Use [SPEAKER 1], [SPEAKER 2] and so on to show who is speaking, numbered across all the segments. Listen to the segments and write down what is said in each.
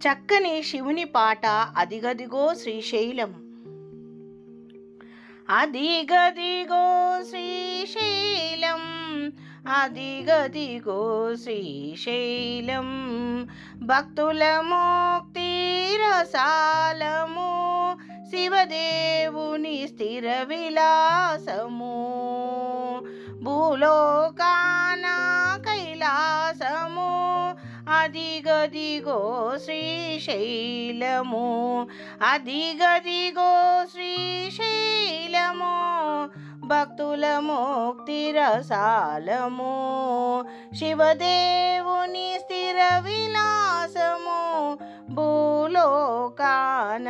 [SPEAKER 1] చక్కని శివుని పాట అదిగదిగో శ్రీశైలం. అదిగదిగో శ్రీశైలం అదిగదిగో శ్రీశైలం. భక్తుల ముక్తి రసాలము శివదేవుని స్థిర విలాసము. భూలోకా అదిగదిగో శ్రీశైలము అదిగదిగో శ్రీశైలము భక్తుల ముక్తి రసాలము శివదేవుని స్థిర విలాసము భూలోకాన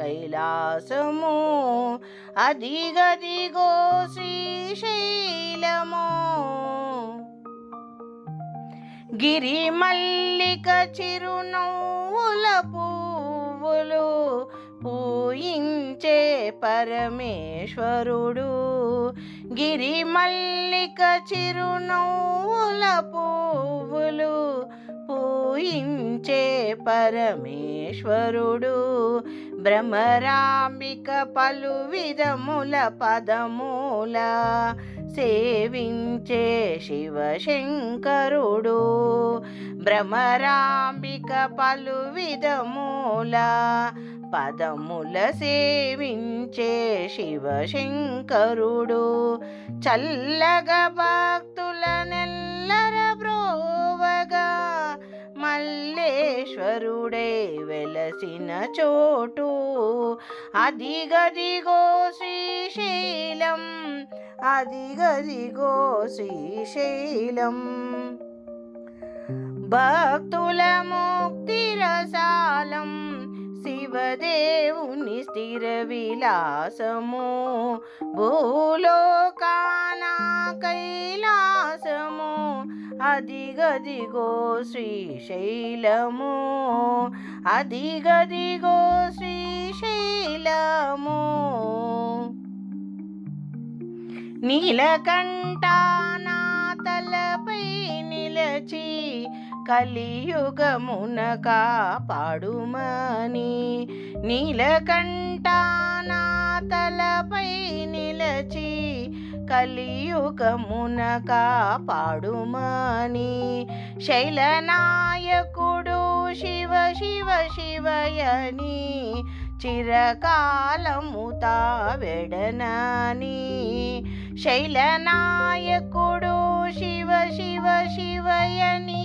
[SPEAKER 1] కైలాసము అదిగదిగో శ్రీశైలము గిరి మల్లిక చిరునవ్వుల పువ్వులు పూయించే పరమేశ్వరుడు. గిరి మల్లిక చిరునవ్వుల పువ్వులు పూయించే పరమేశ్వరుడు. భ్రమరాంబిక పలు విధముల పదముల సేవించే శివశంకరుడు భ్రమరాంబిక పలు విధముల పదముల సేవించే శివశంకరుడు. చల్లగ భక్తుల నెల్లర బ్రోవగా మల్లేశ్వరుడే వెలసిన చోటు. అదిగదిగో శ్రీశైలం అదిగదిగో శ్రీశైలం. భక్తుల ముక్తి రసాలం శివదేవుని స్థిర విలాసము. భూలోకానాకై అదిగదిగో శ్రీశైలము అదిగదిగో శ్రీశైలము. నీలకంఠ నా తలపై నిలచి కలియుగమున కాపాడుమని నీలకంఠానా తలపై నిలచి కలియుగమున కాపాడుమని శైలనాయకుడు శివ శివ శివయని చిరకాలము తావెడనని శైలనాయకుడు శివ శివ శివయని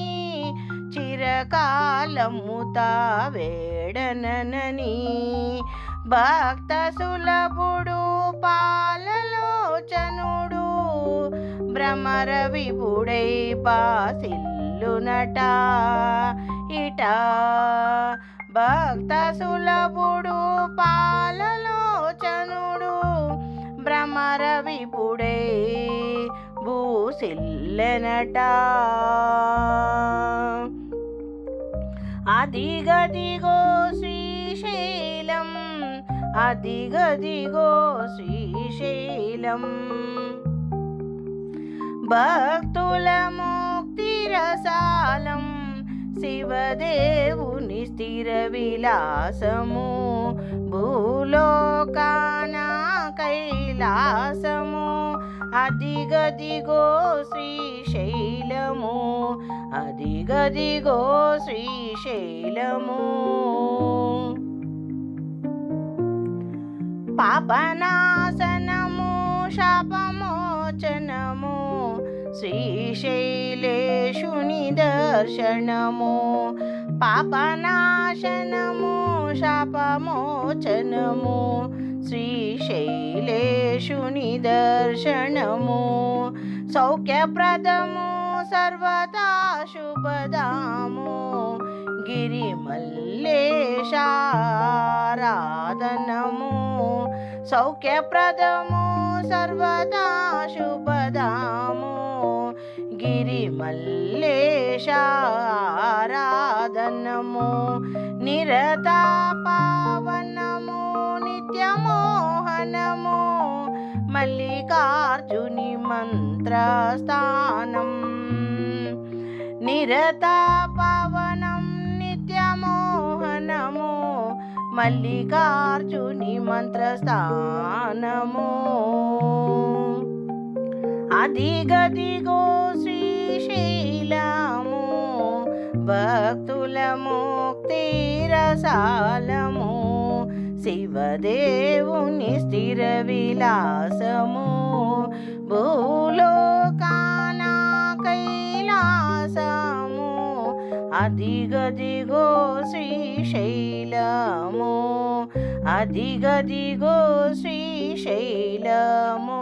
[SPEAKER 1] చిరకాలము తావేడనని భక్త సులభుడు పాలలోచనుడు భ్రమర విపుడై బాసిల్లునట ఇట భక్త సులభుడు పాలలోచనుడు భ్రమర విపుడై భూసిల్లెనట. అదిగదిగో శ్రీశైలం అదిగదిగో శ్రీశైలం. భక్తుల ముక్తి రసాలం శివదేవుని స్థిర విలాసము భూలోకాన కైలాసము అదిగదిగో శ్రీశైలము గదిగో శ్రీశైలము. పాపనాశనము శాపమోచనము శ్రీశైలేషుని దర్శనము. పాపనాశనము శాపమోచనము శ్రీశైలేషుని దర్శనము. సౌఖ్యప్రదము సర్వదా శుభదాము. గిరిమల్లేశారాధనము. సౌఖ్యప్రదము సర్వదా శుభదాము. గిరిమల్లేశారాధనము. నిరత పావనము నిత్యమోహనము. మల్లికార్జుని మంత్రస్థానం. నిరతా పవనం నిత్యమోహనము మల్లికార్జుని మంత్రస్థానము. అదిగదిగో శ్రీశైలము భక్తుల ముక్తి రసాలము శివదేవుని స్థిర విలాసము భూలోక కైలాసము అదిగదిగో శ్రీశైలము అదిగదిగో శ్రీశైలము.